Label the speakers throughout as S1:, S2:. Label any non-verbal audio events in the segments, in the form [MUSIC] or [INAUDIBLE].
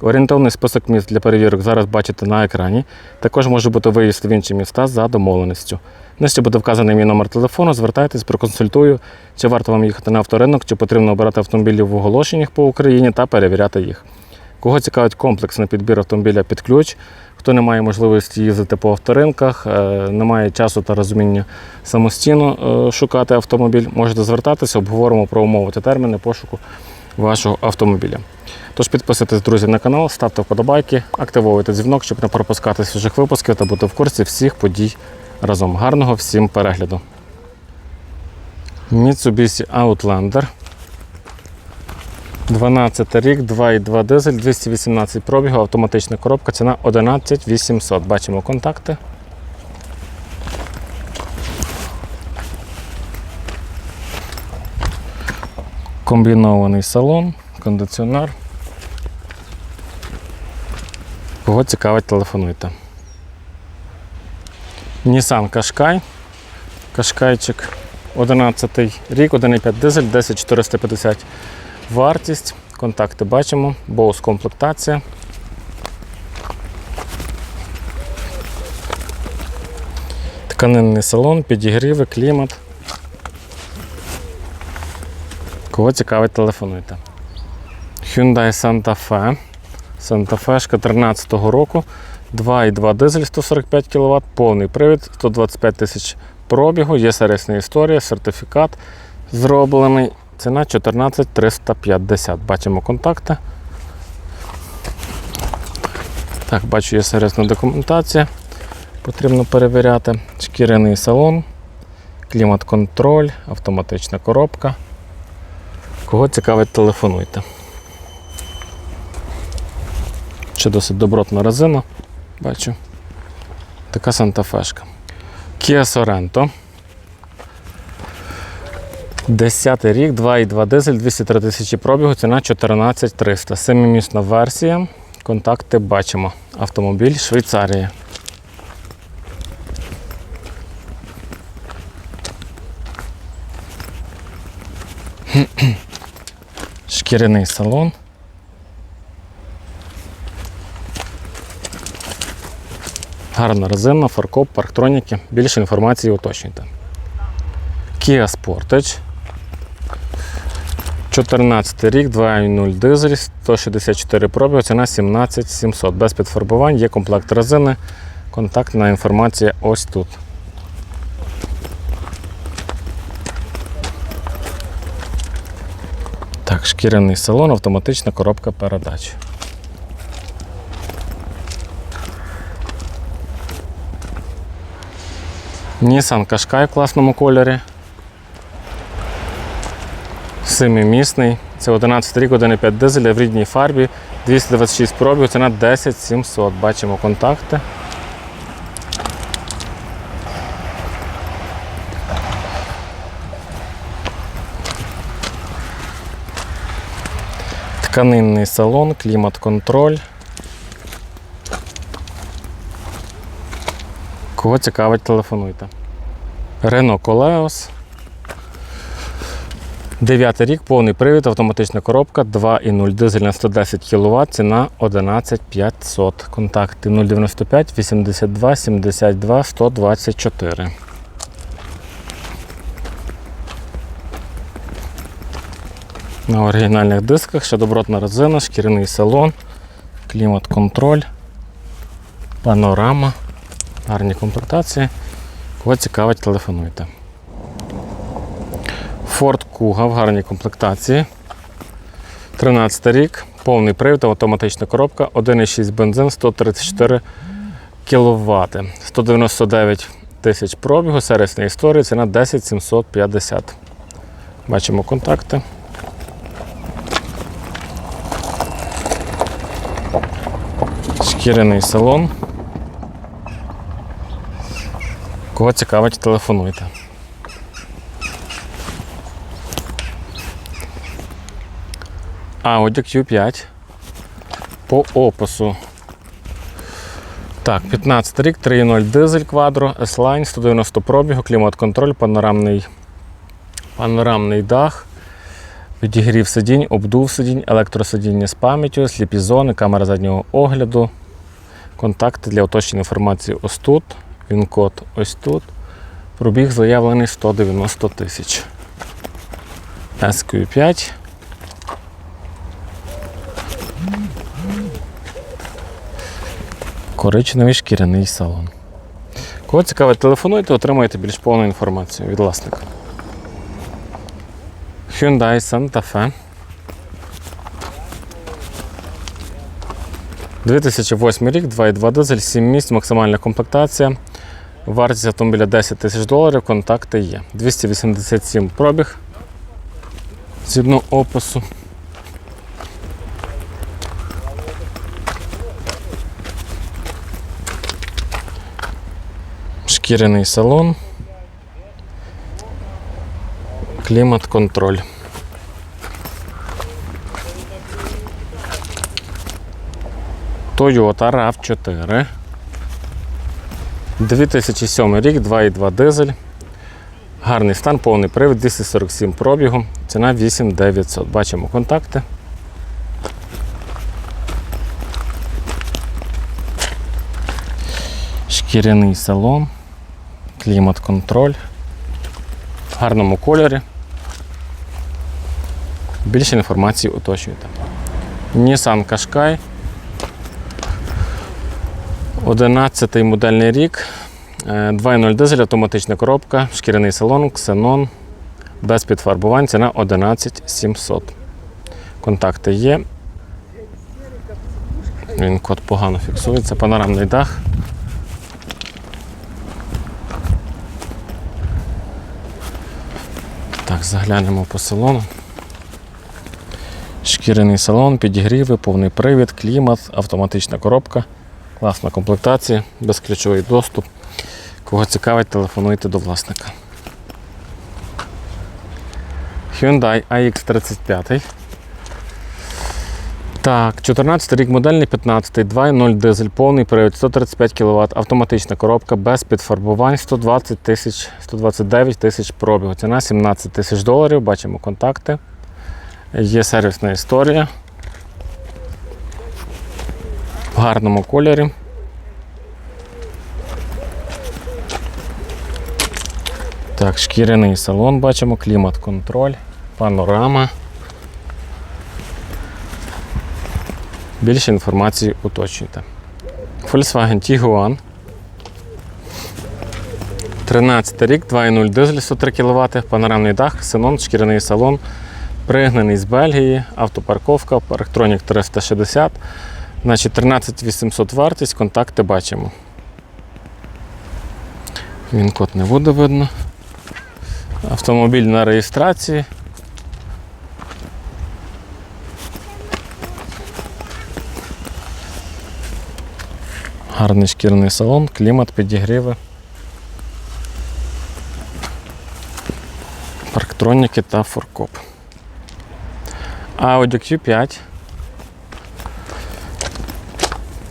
S1: Орієнтовний список міст для перевірок зараз бачите на екрані. Також може бути виїзд в інші міста за домовленістю. Нижче буде вказаний мій номер телефону. Звертайтесь, проконсультую, чи варто вам їхати на авторинок, чи потрібно обирати автомобілі в оголошеннях по Україні та перевіряти їх. Кого цікавить комплексний підбір автомобіля під ключ, хто не має можливості їздити по авторинках, е, не має часу та розуміння самостійно е, шукати автомобіль, можете звертатися, обговоримо про умови та терміни пошуку вашого автомобіля. Тож підписуйтесь, друзі, на канал, ставте вподобайки, активовуйте дзвінок, щоб не пропускати свіжих випусків та бути в курсі всіх подій разом. Гарного всім перегляду. Mitsubishi Outlander. 12 рік, 2,2 дизель, 218 пробігу, автоматична коробка, ціна 11 800. Бачимо контакти. Комбінований салон, кондиціонер. Кого цікавить, телефонуйте. Nissan Qashqai. Кашкайчик 11 рік, 1,5 дизель, 10450 вартість. Контакти бачимо, боус комплектація. Тканинний салон, підігріви, клімат. Кого цікавить, телефонуйте. Hyundai Santa Fe. Santa Fe 13 року. 2,2 дизель 145 кВт, повний привід, 125 тисяч пробігу, є сервісна історія, сертифікат зроблений. Ціна 14 350. Бачимо контакти. Так, бачу, є сервісна документація. Потрібно перевіряти. Шкіряний салон, клімат-контроль, автоматична коробка. Кого цікавить, телефонуйте. Ще досить добротна резина. Бачу. Така Санта-Фешка. Kia Sorento. 10 рік, 2,2 дизель, 203 тисячі пробігу, ціна 14 300. Семимісна версія. Контакти бачимо. Автомобіль Швейцарія. Шкіряний салон. Гарна резина, фаркоп, парктроніки. Більше інформації уточнюйте. Kia Sportage. 14 рік, 2.0 дизель, 164 пробігу, ціна 17 700. Без підфарбувань, є комплект резини. Контактна інформація ось тут. Так, шкіряний салон, автоматична коробка передач. Nissan Qashqai в класному кольорі. Семимісний. Це 11 рік, 1,5 дизеля в рідній фарбі, 226 пробів, ціна 10 700. Бачимо контакти. Тканинний салон, клімат-контроль. Кого цікавить, телефонуйте. Renault Koleos. 9 рік, повний привід, автоматична коробка, 2,0 дизель на 110 кВт, ціна 11 500. Контакти 095 82 72 124. На оригінальних дисках ще добротна резина, шкіряний салон, клімат-контроль, панорама. Гарні комплектації. Кого цікавить, телефонуйте. Ford Kuga в гарній комплектації. 13 рік, повний привід, автоматична коробка, 1,6 бензин, 134 кВт. 199 тисяч пробігу, сервісна історія, ціна 10 750. Бачимо контакти. Шкіряний салон. Кого цікавить, телефонуйте. Audi Q5 по опису. Так, 15 рік, 3.0 дизель квадро, S-Line, 190 пробігу, клімат-контроль, панорамний, панорамний дах, підігрів сидінь, обдув сидінь, електросидіння з пам'яттю, сліпі зони, камера заднього огляду, контакти для уточнення інформації ось тут, він-код ось тут. Пробіг заявлений 190 тисяч. SQ5. Коричневий шкіряний салон. Кого цікавить, телефонуйте, отримаєте більш повну інформацію від власника. Hyundai Santa Fe. 2008 рік, 2,2 дизель, 7 місць, максимальна комплектація. Вартість автомобіля 10 тисяч доларів, контакти є. 287 пробіг. Згідно опису. Шкіряний салон. Клімат-контроль. Toyota RAV4. 2007 рік, 2,2 дизель. Гарний стан, повний привід, 247 пробігу. Ціна 8900. Бачимо контакти. Шкіряний салон, клімат-контроль. В гарному кольорі. Більше інформації уточнюйте. Nissan Qashqai. 11 модельний рік. Е, 2.0 дизель, автоматична коробка, шкіряний салон, ксенон, без підфарбувань, ціна 11 700. Контакти є. Він код погано фіксується, панорамний дах. Так, заглянемо по салону. Шкіряний салон, підігріви, повний привід, клімат, автоматична коробка, класна комплектація, безключовий доступ. Кого цікавить, телефонуйте до власника. Hyundai AX35. Так, 14 рік модельний, 15, 2.0 дизель, повний привід, 135 кВт, автоматична коробка без підфарбувань, 120 тисяч, 129 тисяч пробігу. Ціна 17 тисяч доларів. Бачимо контакти. Є сервісна історія. В гарному кольорі. Так, шкіряний салон бачимо, клімат-контроль, панорама. Більше інформації уточнюйте. Volkswagen Tiguan. 13 рік, 2.0 дизель 103 кВт, панорамний дах, ксенон, шкіряний салон, пригнаний з Бельгії, автопарковка, Parktronix 360. Значить, 13 800 вартість, контакти бачимо. Він код не буде видно. Автомобіль на реєстрації. Гарний шкірний салон, клімат, підігріви. Парктроніки та форкоп. Audi Q5.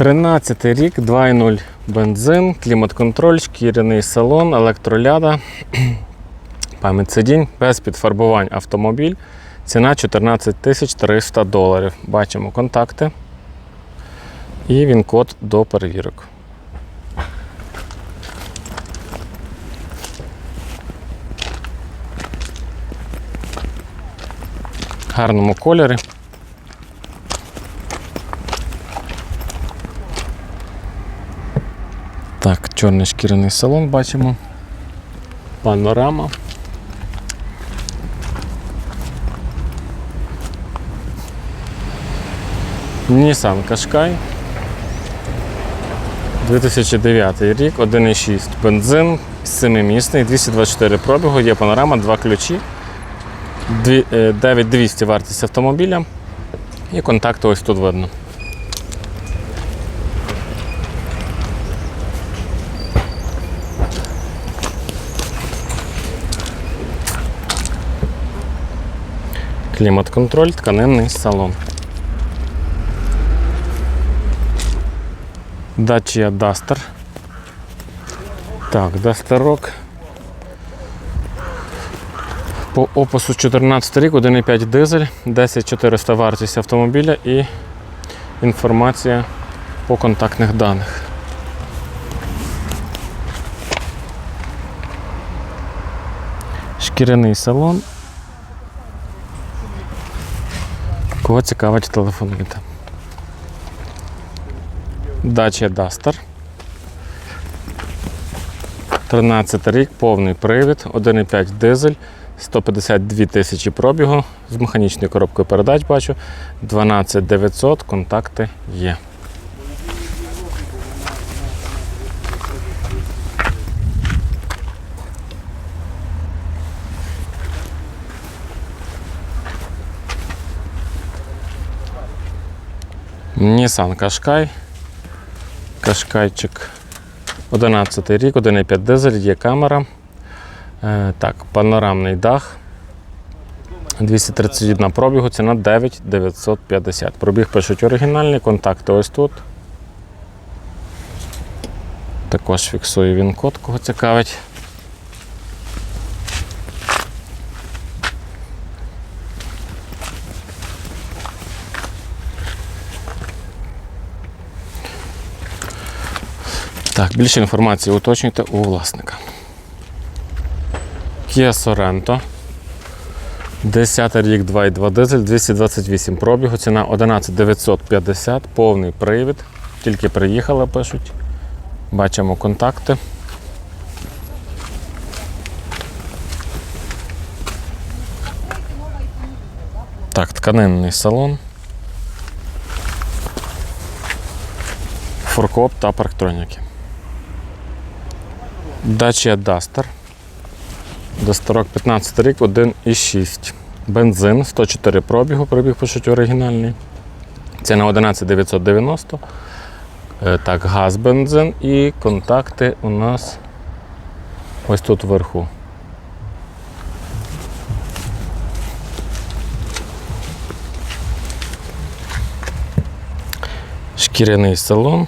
S1: 13 рік, 2.0 бензин, клімат-контроль, шкіряний салон, електроляда. [CLEARS THROAT] Пам'ять сидінь без підфарбувань автомобіль. Ціна 14 тисяч 300 доларів. Бачимо контакти. І він код до перевірок. Гарному кольорі. Так, чорний шкіряний салон бачимо. Панорама. Nissan Qashqai. 2009 рік, 1,6 бензин, 7-місний, 224 пробігу, є панорама, два ключі, е, 9200 вартість автомобіля і контакти ось тут видно. Клімат-контроль, тканинний салон. Dacia Duster. Так, Дастерок. По опису 14 рік, 1,5 дизель, 10400 вартість автомобіля і інформація по контактних даних. Шкіряний салон. Кого цікавить, телефонуйте. Дача Duster. 13 рік, повний привід, 1,5 дизель, 152 тисячі пробігу, з механічною коробкою передач бачу, 12900, контакти є. Nissan Qashqai. Кашкайчик 11 рік, 1,5 дизель, є камера. Е, так, панорамний дах. 231 пробігу, ціна 9950. Пробіг пишуть оригінальний, контакти ось тут. Також фіксую він код, кого цікавить. Так, більше інформації уточнюйте у власника. Kia Sorento. 10 рік 2,2 дизель, 228 пробігу, ціна 11950, повний привід. Тільки приїхали, пишуть. Бачимо контакти. Так, тканинний салон. Форкоп та парктроніки. Dacia Duster. Достарок 15 рік, 1,6. Бензин 104 пробігу, пробіг пишуть оригінальний. Ціна 11990. Е, Так, газ бензин і контакти у нас ось тут вверху. Шкіряний салон.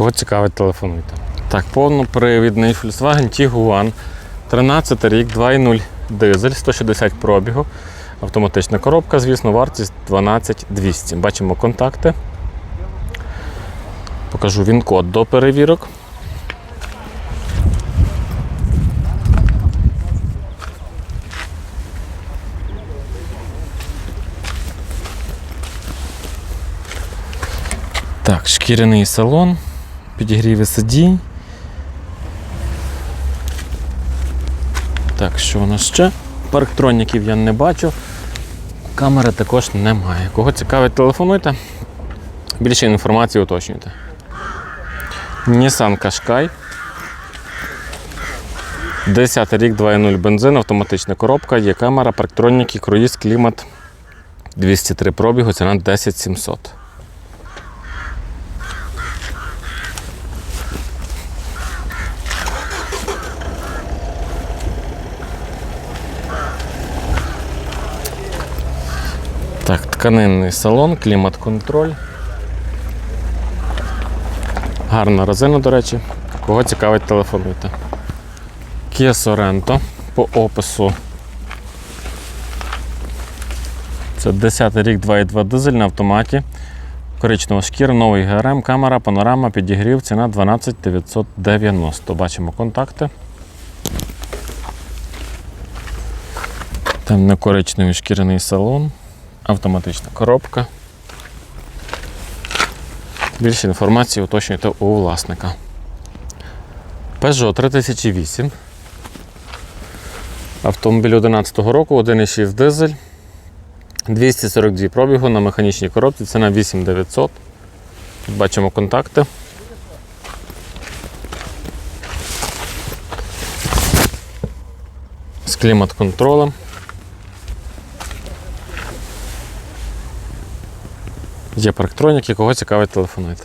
S1: Кого цікавить, телефонуйте. Так, повнопривідний Volkswagen Tiguan. 13 рік, 2.0 дизель, 160 пробігу. Автоматична коробка, звісно, вартість 12200. Бачимо контакти. Покажу він код до перевірок. Так, шкіряний салон, підігріви сидінь. Так, що у нас ще? Парктроніків я не бачу. Камери також немає. Кого цікавить, телефонуйте. Більше інформації уточнюйте. Nissan Qashqai. 10 рік 2.0 бензин, автоматична коробка, є камера, парктроніки, круїз, клімат. 203 пробігу, ціна 10700. Так, тканинний салон, клімат-контроль. Гарна резина, до речі. Кого цікавить, телефонуйте. Kia Sorento по опису. Це 10 рік 2,2 дизель на автоматі. Коричнева шкіра, новий ГРМ, камера, панорама, підігрів, ціна 12 990. Бачимо контакти. Там не коричневий шкіряний салон, автоматична коробка. Більше інформації уточнюйте у власника. Peugeot 3008. Автомобіль 2011 року, 1,6 дизель. 242 пробігу на механічній коробці, ціна 8900. Тут бачимо контакти. З клімат-контролем. Є парктроніки, кого цікавить, телефонуйте.